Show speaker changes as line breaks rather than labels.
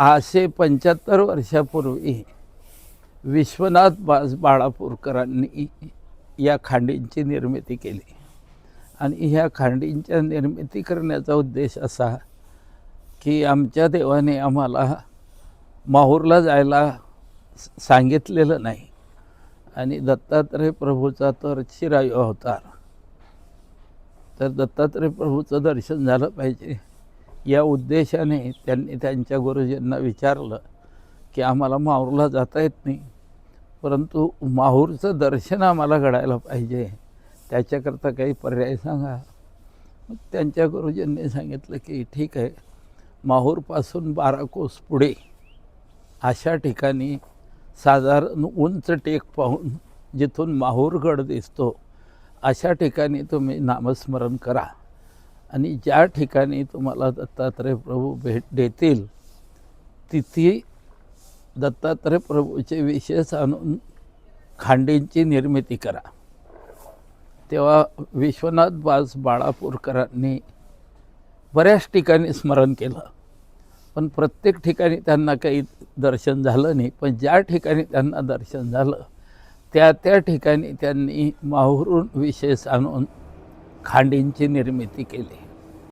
आजशे पंच्याहत्तर वर्षापूर्वी विश्वनाथ बास बाळापूरकरांनी या खांडींची निर्मिती केली. आणि ह्या खांडींच्या निर्मिती करण्याचा उद्देश असा की आमच्या देवाने आम्हाला माहूरला जायला सांगितलेलं नाही. आणि दत्तात्रय प्रभूचा तर चिरायू अवतार. तर दत्तात्रय प्रभूचं दर्शन झालं पाहिजे. या उद्देशाने त्यांनी त्यांच्या गुरुजींना विचारलं की आम्हाला माहूरला जाता येत नाही परंतु माहूरचं दर्शन आम्हाला घडायला पाहिजे त्याच्याकरता काही पर्याय सांगा. मग त्यांच्या गुरुजींनी सांगितलं की ठीक आहे माहूरपासून बारा कोस पुढे अशा ठिकाणी साधारण उंच टेक पाहून जिथून माहूरगड दिसतो अशा ठिकाणी तुम्ही नामस्मरण करा. आणि ज्या ठिकाणी तुम्हाला दत्तात्रय प्रभू भेट देतील तिथे दत्तात्रय प्रभूचे विशेष आणून खांडींची निर्मिती करा. तेव्हा विश्वनाथ बास बाळापूरकरांनी बऱ्याच ठिकाणी स्मरण केलं. पण प्रत्येक ठिकाणी त्यांना काही दर्शन झालं नाही. पण ज्या ठिकाणी त्यांना दर्शन झालं त्या त्या ठिकाणी त्यांनी माहुरून विशेष आणून खांडींची निर्मिती केली.